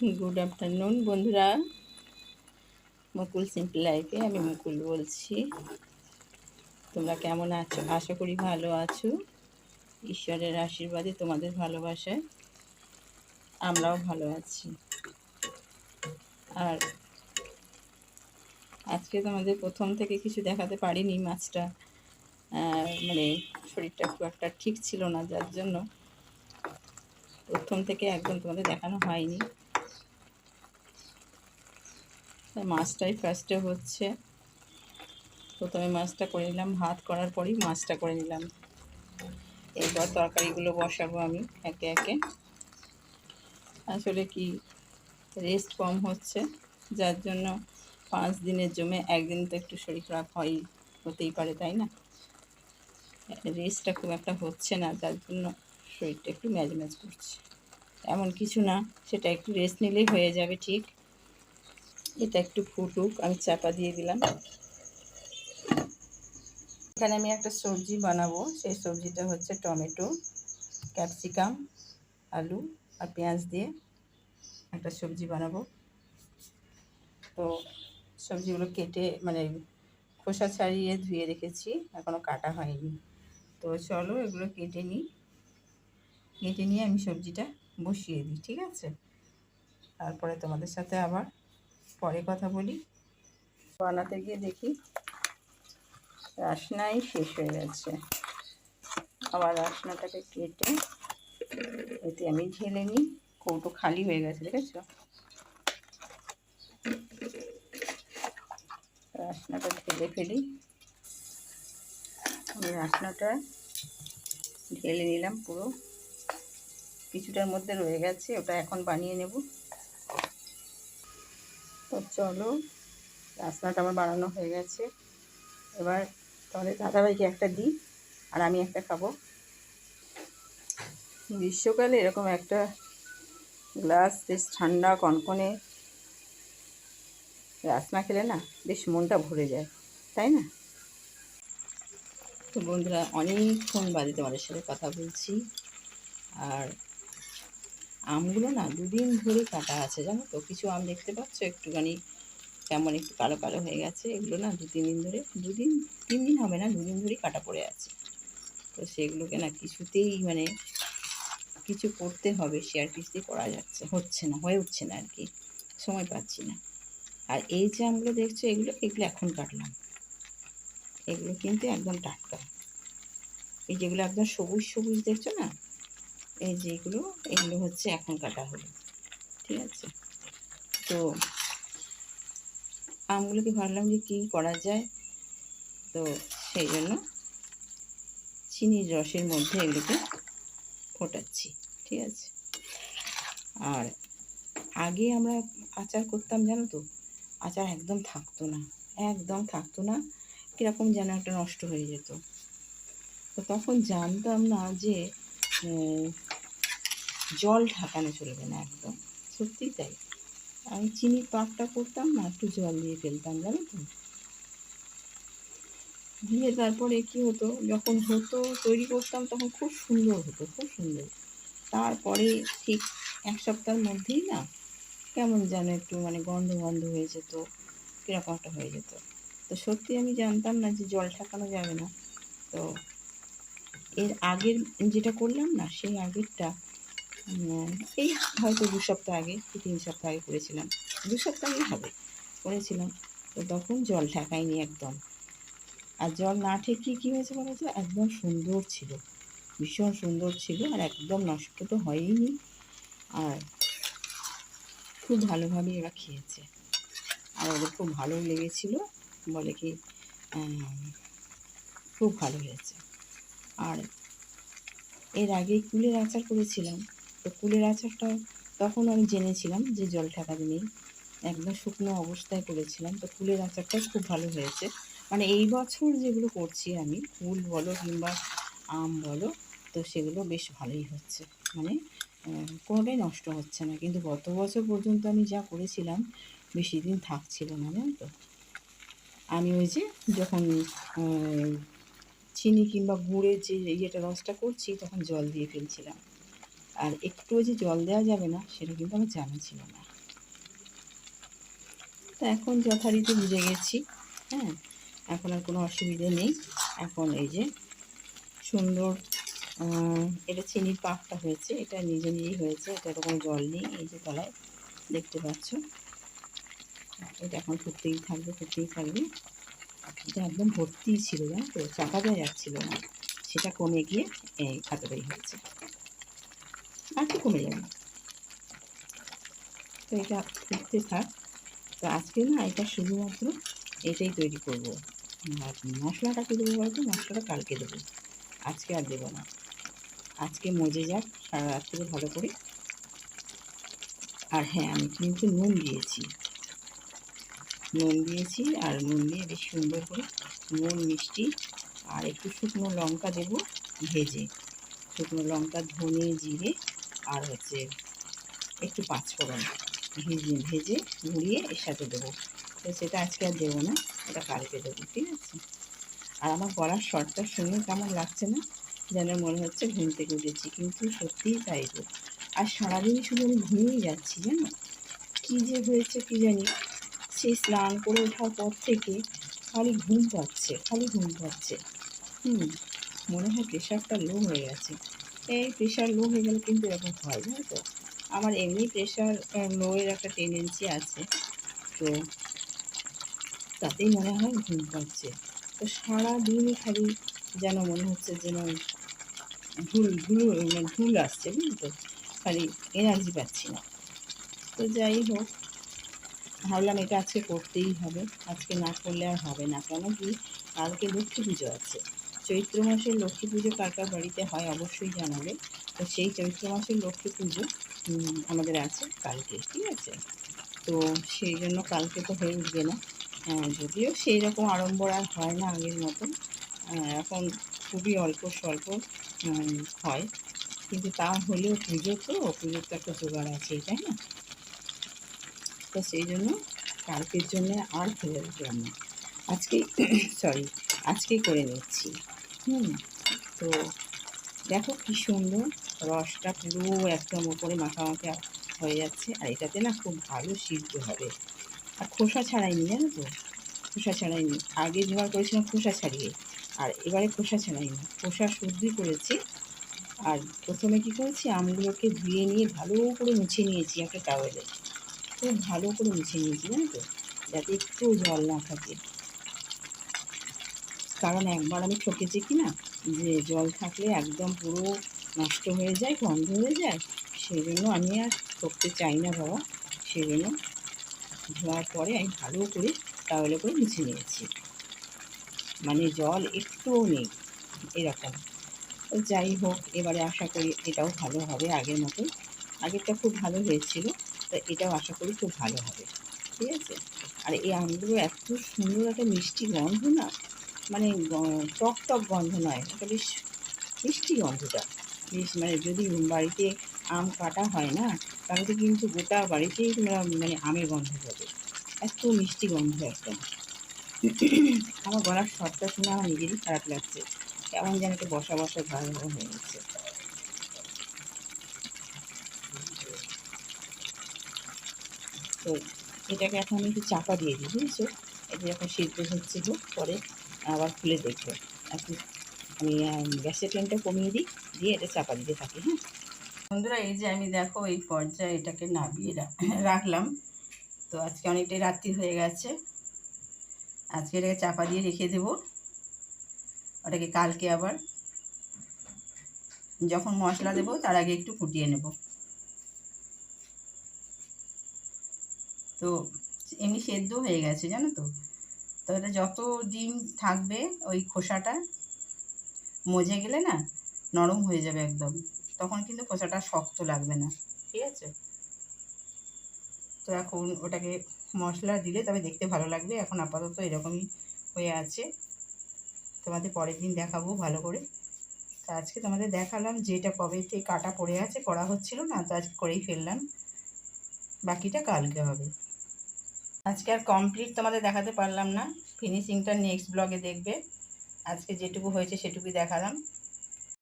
Good afternoon বন্ধুরা। মুকুল simple লাইফে আমি মুকুল বলছি। তোমরা কেমন আছো? আশা করি ভালো আছো। ঈশ্বরের আশীর্বাদে তোমাদের ভালোবাসায় আমরাও ভালো আছি। আর আজকে তোমাদের প্রথম থেকে কিছু দেখাতে পারিনি মাছটা। মানে শরীরটা খুব একটা ঠিক ছিল না, যার জন্য প্রথম থেকে একদম তোমাদের দেখানো হয়নি। মাছটাই ফার্স্টে হচ্ছে। প্রথমে মাছটা করে নিলাম, ভাত করার পরই মাছটা করে নিলাম। এরপর তরকারিগুলো বসাবো আমি একে একে। আসলে কি রেস্ট কম হচ্ছে, যার জন্য পাঁচ দিনের জমে একদিন তো একটু শরীর খারাপ হয় হতেই পারে, তাই না? রেস্টটা খুব একটা হচ্ছে না, যার জন্য শরীরটা একটু ম্যাজ ম্যাজ করছে। এমন কিছু না, সেটা একটু রেস্ট নিলেই হয়ে যাবে, ঠিক? এটা একটু ফুটুক, আমি চাপা দিয়ে দিলাম। এখানে আমি একটা সবজি বানাবো, সেই সবজিটা হচ্ছে টমেটো, ক্যাপসিকাম, আলু আর পেঁয়াজ দিয়ে একটা সবজি বানাবো। তো সবজিগুলো কেটে মানে খোসা ছাড়িয়ে ধুয়ে রেখেছি এখনও কাটা হয়নি। তো চলো এগুলো কেটে নিই। কেটে নিয়ে আমি সবজিটা বসিয়ে দিই, ঠিক আছে? তারপরে তোমাদের সাথে আবার পরে কথা বলি। বানাতে গিয়ে দেখি। রাসনাই শেষ হয়ে গেছে। আবার রাসনাটাকে কেটে এতে আমি ঢেলে নিই। কৌটো খালি হয়ে গেছে, দেখেছ? রাসনাটা ঢেলে ফেলি। আমি রাসনাটা ঢেলে নিলাম পুরো। কিছুটার মধ্যে রয়ে গেছে, ওটা এখন বানিয়ে নেব। চলো রাসনাটা আমার বানানো হয়ে গেছে। এবার তাহলে দাদাভাইকে একটা দিই, আর আমি একটা খাব। গ্রীষ্মকালে এরকম একটা গ্লাস, বেশ ঠান্ডা, কনকনে রাসনা খেলে না বেশ মনটা ভরে যায়, তাই না? তো বন্ধুরা, অনেকক্ষণ বাদে তোমাদের সাথে কথা বলছি। আর আমগুলো না দুদিন ধরে কাটা আছে, জানো তো? কিছু আম দেখতে পাচ্ছ? একটুখানি কেমন একটু কালো কালো হয়ে গেছে। এগুলো না দু, তিন দিন ধরে, দুদিন, তিন দিন হবে না, দুদিন ধরেই কাটা পড়ে আছে। তো সেগুলোকে না কিছুতেই মানে কিছু করতে হবে শেয়ার কিছুতেই করা যাচ্ছে। হচ্ছে না, হয়ে উঠছে না আর কি। সময় পাচ্ছি না। আর এই যে আমগুলো দেখছ, এগুলো এগুলো এখন কাটলাম। এগুলো কিন্তু একদম টাটকা। এই যেগুলো একদম সবুজ সবুজ দেখছ না? এই যেগুলো এগুলো হচ্ছে এখন কাটা হলো, ঠিক আছে? তো আমগুলোকে ভাবলাম যে কী করা যায়? তো সেই জন্য চিনির রসের মধ্যে এগুলোকে ফোটাচ্ছি, ঠিক আছে? আর আগে আমরা আচার করতাম, জানো তো? আচার একদম থাকতো না, একদম থাকতো না, কীরকম যেন একটা নষ্ট হয়ে যেত। তো তখন জানতাম না যে জল ঢাকানো চলবে না একদম, সত্যিই তাই। আমি চিনি পাকটা করতাম না, একটু জল দিয়ে ফেলতাম, জানো তো। দিয়ে তারপরে কি হতো, যখন হতো, তৈরি করতাম, তখন খুব সুন্দর হতো, খুব সুন্দর। তারপরে ঠিক এক সপ্তাহের মধ্যেই না, কেমন যেন একটু মানে গন্ধ গন্ধ হয়ে যেত, কীরকম একটা হয়ে যেত। তো সত্যি আমি জানতাম না যে জল ঠাকানো যাবে না। তো এর আগের যেটা করলাম না, সেই আগেরটা এই হয়তো দু সপ্তাহ আগে কি তিন সপ্তাহ আগে করেছিলাম। দু সপ্তাহই হবে, করেছিলাম। তো তখন জল ঠেকায়নি একদম। আর জল না ঠেকিয়ে কী হয়েছে বলো তো? একদম সুন্দর ছিল। ভীষণ সুন্দর ছিল আর একদম নষ্ট তো হয়ইনি। আর খুব ভালোভাবে এরা খেয়েছে। আর ওদের খুব ভালো লেগেছিল বলে কি খুব ভালো হয়েছে। আর এর আগে কুলের আচার করেছিলাম। তো কুলের আচারটা তখন আমি জেনেছিলাম যে জল ঠেকাতে নেই। একদম শুকনো অবস্থায় করেছিলাম। তো কুলের আচারটা খুব ভালো হয়েছে। মানে এই বছর যেগুলো করছি আমি কুল বলো কিংবা আম বলো, তো সেগুলো বেশ ভালোই হচ্ছে। মানে কোনোটাই নষ্ট হচ্ছে না। কিন্তু গত বছর পর্যন্ত আমি যা করেছিলাম, বেশি দিন থাকছিল না, জানো তো। আমি ওই যে যখন চিনি কিংবা গুড়ের যে ইয়েটা রসটা করছি, তখন জল দিয়ে ফেলছিলাম। আর একটুও যে জল দেওয়া যাবে না, সেটা কিন্তু আমার জানা ছিল না। তো এখন যথারীতি বুঝে গেছি হ্যাঁ? এখন আর কোনো অসুবিধে নেই। এখন এই যে সুন্দর এটা চিনির পাকটা হয়েছে, এটা নিজে নিজেই হয়েছে, এটা কোনো জল নেই এই যে তলায়, দেখতে পাচ্ছ। এটা এখন ফুটতেই থাকবে ফুটতেই থাকবে। এটা একদম ভর্তিই ছিল, জানো তো চাকা দেওয়া যাচ্ছিল না। সেটা কমে গিয়ে এই এতটাই হয়েছে। আর একটু কমে যাবে। তো এটা ফুটতে থাক, তো আজকে না এটা শুধুমাত্র এটাই তৈরি করব। আর মশলাটা কী দেবো বলতো? মশলাটা কালকে দেবো। আজকে আর দেবো না। আজকে মজে যাক, সারা রাত্রে ভালো করে। আর হ্যাঁ আমি কিন্তু নুন দিয়েছি। নুন দিয়েছি আর নুন দিয়ে বেশ সুন্দর করে নুন, মিষ্টি আর একটু শুকনো লঙ্কা দেবো ভেজে। শুকনো লঙ্কা, ধনে, জিরে আর হচ্ছে একটু পাঁচফোড়ন ভেজে ভেজে গুঁড়িয়ে এর সাথে দেবো। তো সেটা আজকে আর দেবো না, এটা কালকে দেবো, ঠিক আছে? আর আমার গলার শর্টটা শুনে কেমন লাগছে না, যেন মনে হচ্ছে ঘুম থেকে উঠেছি, কিন্তু সত্যিই তাই তো আর সারাদিন শুধু আমি ঘুমিয়েই যাচ্ছি, জানো? কী যে হয়েছে কী জানি? সেই স্নান করে ওঠার পর থেকে খালি ঘুম পাচ্ছে, খালি ঘুম পাচ্ছে। হুম, মনে হয় প্রেশারটা লো হয়ে গেছে। এই প্রেশার লো হয়ে গেলে কিন্তু এরকম হয়, জানো তো? আমার এমনি প্রেশার লোয়ের একটা টেন্ডেন্সি আছে। তো তাতেই মনে হয় ঘুম পাচ্ছে। তো সারাদিনই খালি যেন মনে হচ্ছে যেন ভুল ভুল মানে ভুল আসছে বুঝলি তো? খালি এনার্জি পাচ্ছি না। তো যাই হোক, ভাবলাম এটা আজকে করতেই হবে। আজকে না করলে আর হবে না। কেন কি? কালকে লক্ষ্মী পুজো আছে। চৈত্র মাসের লক্ষ্মী পুজো কার কার বাড়িতে হয় অবশ্যই জানাবে। তো সেই চৈত্র মাসের লক্ষ্মী পুজো আমাদের আছে কালকে, ঠিক আছে? তো সেই জন্য কালকে তো হয়ে উঠবে না। যদিও সেই রকম আড়ম্বর আর হয় না আগের মতন। এখন খুবই অল্প স্বল্প হয়। কিন্তু তা হলেও পুজো তো, পুজোর তো একটা জোগাড় আছে তাই না? তো সেই জন্য কালকের জন্য আর ফেলে রাখলাম না। আজকেই সরি আজকেই করে নিচ্ছি। হুম, তো দেখো কি সুন্দর রসটা পুরো একদম ওপরে মাখা হয়ে যাচ্ছে। আর এটাতে না খুব ভালো সিদ্ধ হবে। আর খোসা ছাড়াইনি, জানো তো? খোসা ছাড়াইনি। আগে জোগাড় করেছিলাম খোসা ছাড়িয়ে। আর এবারে খোসা ছাড়াইনি। খোসা শুদ্ধই করেছি। আর প্রথমে কি করেছি? আমগুলোকে ধুয়ে নিয়ে ভালো করে মুছে নিয়েছি একটা টাওয়েলে খুব ভালো করে মুছে নিয়েছি, জানো তো? যাতে একটু জল না থাকে। কারণ একবার আমি ঠকেছি কি না, যে জল থাকলে একদম পুরো নষ্ট হয়ে যায়, গন্ধ হয়ে যায় সেই জন্য আমি আর ঠকতে চাই না বাবা। সেই জন্য ধোয়ার পরে আমি ভালো করে তাহলে করে মুছে নিয়েছি। মানে জল একটুও নেই, এরকম। যাই হোক, এবারে আশা করি এটাও ভালো হবে আগের মতো আগেরটা খুব ভালো হয়েছিল, তো এটাও আশা করি খুব ভালো হবে। ঠিক আছে? আর এই আমগুলো এত সুন্দর একটা মিষ্টি গন্ধ না মানে টক টক গন্ধ নয়, এটা বেশ মিষ্টি গন্ধটা। বেশ মানে যদি বাড়িতে আম কাটা হয় না, তাহলে কিন্তু গোটা বাড়িতেই মানে আমের গন্ধ পাবে। এত মিষ্টি গন্ধ একদম। আমার গলার স্বরটা শুনে আমার নিজেরই খারাপ লাগছে। কেমন যেন একটা বসা বসা ঘর হয়ে গেছে। তো, এটাকে এখন আমি একটু চাপা দিয়ে দিই, বুঝেছ? এটা যখন সিদ্ধ হচ্ছে হোক, পরে আবার খুলে দেখব। এখন আমি গ্যাসের ফ্লেমটা কমিয়ে দিই, দিয়ে এটা চাপা দিতে থাকি হ্যাঁ? বন্ধুরা, এই যে আমি দেখো এই পর্যায়ে এটাকে নাবিয়ে রাখলাম। তো আজকে অনেকটাই রাত্রি হয়ে গেছে। আজকে এটাকে চাপা দিয়ে রেখে দেবো। ওটাকে কালকে আবার যখন মশলা দেবো, তার আগে একটু ফুটিয়ে নেব। তো এমনি সেদ্ধ হয়ে গেছে, জানো তো? তো এটা যত দিন থাকবে ওই খোসাটা মজে গেলে না নরম হয়ে যাবে একদম। তখন কিন্তু খোসাটা শক্ত লাগবে না। ঠিক আছে? তো এখন ওটাকে মশলা দিলে তবে দেখতে ভালো লাগবে। এখন আপাতত এরকমই হয়ে আছে। তোমাদের পরের দিন দেখাবো ভালো করে। তো আজকে তোমাদের দেখালাম যেটা কবে থেকে কাটা পড়ে আছে, করা হচ্ছিল না, তো আজকে করেই ফেললাম। বাকিটা কালকে হবে। আজকে আর কমপ্লিট তোমাদের দেখাতে পারলাম না। ফিনিশিংটা নেক্সট ব্লগে দেখবে। আজকে যেটুকু হয়েছে সেটুকুই দেখালাম।